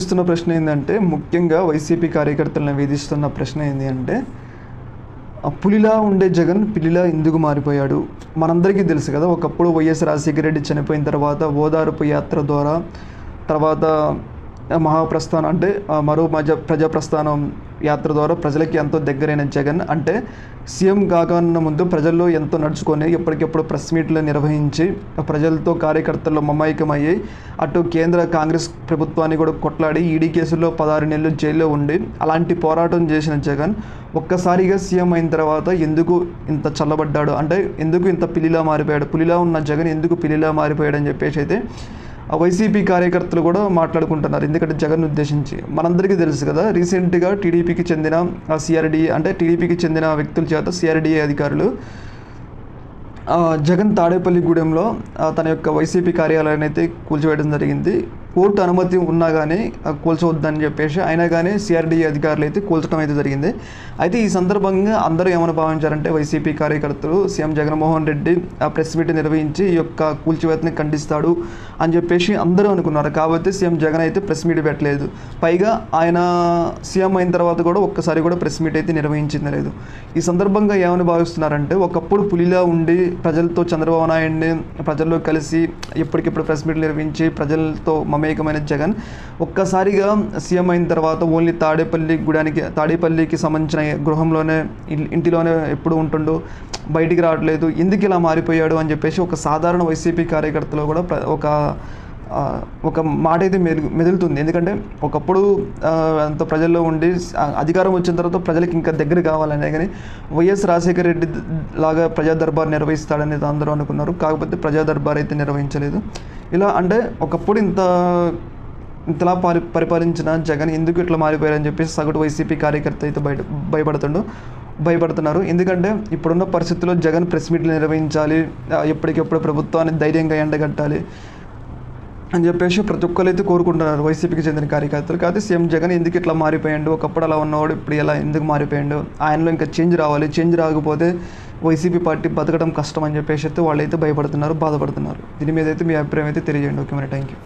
వేధిస్తున్న ప్రశ్న ఏంటంటే ముఖ్యంగా వైసీపీ కార్యకర్తలను వేధిస్తున్న ప్రశ్న ఏంటి అంటే ఆ పులిలా ఉండే జగన్ పిల్లిలా ఎందుకు మారిపోయాడు. మనందరికీ తెలుసు కదా ఒకప్పుడు వైఎస్ రాజశేఖర రెడ్డి చనిపోయిన తర్వాత ఓదార్పు యాత్ర ద్వారా తర్వాత మహాప్రస్థానం అంటే మరో మజ ప్రజాప్రస్థానం యాత్ర ద్వారా ప్రజలకి ఎంతో దగ్గరైన జగన్ అంటే సీఎం కాకన్న ముందు ప్రజల్లో ఎంతో నడుచుకొని ఎప్పటికెప్పుడు ప్రెస్ మీట్లు నిర్వహించి ప్రజలతో కార్యకర్తల్లో మమాయికమయ్యి అటు కేంద్ర కాంగ్రెస్ ప్రభుత్వాన్ని కూడా కొట్లాడి ఈడీ కేసుల్లో పదహారు నెలలు జైల్లో ఉండి అలాంటి పోరాటం చేసిన జగన్ ఒక్కసారిగా సీఎం అయిన తర్వాత ఎందుకు ఇంత చల్లబడ్డాడు? అంటే ఎందుకు ఇంత పిల్లిలా మారిపోయాడు? పులిలా ఉన్న జగన్ ఎందుకు పిల్లిలా మారిపోయాడు అని చెప్పేసి అయితే వైసీపీ కార్యకర్తలు కూడా మాట్లాడుకుంటున్నారు. ఎందుకంటే జగన్ ఉద్దేశించి. మనందరికీ తెలుసు కదా రీసెంట్గా టీడీపీకి చెందిన సిఆర్డీ అంటే టీడీపీకి చెందిన వ్యక్తుల చేత సిఆర్డీఏ అధికారులు ఆ, జగన్ తాడేపల్లిగూడెంలో తన యొక్క వైసీపీ కార్యాలయాన్ని అయితే కూల్చివేయడం జరిగింది. కోర్టు అనుమతి ఉన్నా కానీ కూల్చవద్దని చెప్పేసి అయినా కానీ సిఆర్డీఏ అధికారులు అయితే కూల్చడం అయితే జరిగింది. అయితే ఈ సందర్భంగా అందరూ ఏమని భావించారంటే వైసీపీ కార్యకర్తలు సీఎం జగన్మోహన్ రెడ్డి ఆ ప్రెస్ మీట్ నిర్వహించి ఈ యొక్క కూల్చివేతని ఖండిస్తాడు అని చెప్పేసి అందరూ అనుకున్నారు. కాబట్టి సీఎం జగన్ అయితే ప్రెస్ మీట్ పెట్టలేదు. పైగా ఆయన సీఎం అయిన తర్వాత కూడా ఒక్కసారి కూడా ప్రెస్ మీట్ అయితే నిర్వహించింది లేదు. ఈ సందర్భంగా ఏమని భావిస్తున్నారంటే ఒకప్పుడు పులిలా ఉండి ప్రజలతో చంద్రబాబు నాయుడిని ప్రజల్లో కలిసి ఎప్పటికెప్పుడు ప్రెస్ మీట్ నిర్వహించి ప్రజలతో మమేకమైన జగన్. ఒక్కసారిగా సీఎం అయిన తర్వాత ఓన్లీ తాడేపల్లి గుడానికి తాడేపల్లికి సంబంధించిన గృహంలోనే ఇంటిలోనే ఎప్పుడు ఉంటుండో బయటికి రావట్లేదు. ఎందుకు ఇలా మారిపోయాడు అని చెప్పేసి ఒక సాధారణ వైసీపీ కార్యకర్తలో కూడా ఒక ఒక మాట అయితే మెరుగు మెదులుతుంది. ఎందుకంటే ఒకప్పుడు అంత ప్రజల్లో ఉండి అధికారం వచ్చిన తర్వాత ప్రజలకు ఇంకా దగ్గర కావాలనే కానీ వైఎస్ రాజశేఖర రెడ్డి లాగా ప్రజా దర్బార్ నిర్వహిస్తాడనేది అందరూ అనుకున్నారు. కాకపోతే ప్రజా దర్బార్ అయితే నిర్వహించలేదు. ఇలా అంటే ఒకప్పుడు ఇంత ఇంతలా పరి పరిపాలించిన జగన్ ఎందుకు ఇట్లా మారిపోయారని చెప్పేసి సగటు వైసీపీ కార్యకర్త అయితే బయట భయపడుతుండు భయపడుతున్నారు. ఎందుకంటే ఇప్పుడున్న పరిస్థితుల్లో జగన్ ప్రెస్ మీట్లు నిర్వహించాలి ఎప్పటికప్పుడు ఎప్పటికెప్పుడు ప్రభుత్వాన్ని ధైర్యంగా ఎండగట్టాలి అని చెప్పేసి ప్రతి ఒక్కరు అయితే కోరుకుంటున్నారు. వైసీపీకి చెందిన కార్యకర్తలు. కాదు సీఎం జగన్ ఎందుకు ఇట్లా మారిపోయాడు? ఒకప్పుడు అలా ఉన్నవాడు ఇప్పుడు ఎలా ఎందుకు మారిపోయాడు? ఆయనలో ఇంకా చేంజ్ రావాలి. చేంజ్ రాకపోతే వైసీపీ పార్టీ బతకడం కష్టం అని చెప్పేసి అయితే వాళ్ళు అయితే భయపడుతున్నారు బాధపడుతున్నారు. దీని మీద అయితే మీ అభిప్రాయం అయితే తెలియజేయండి. ఓకే మరి. Thank you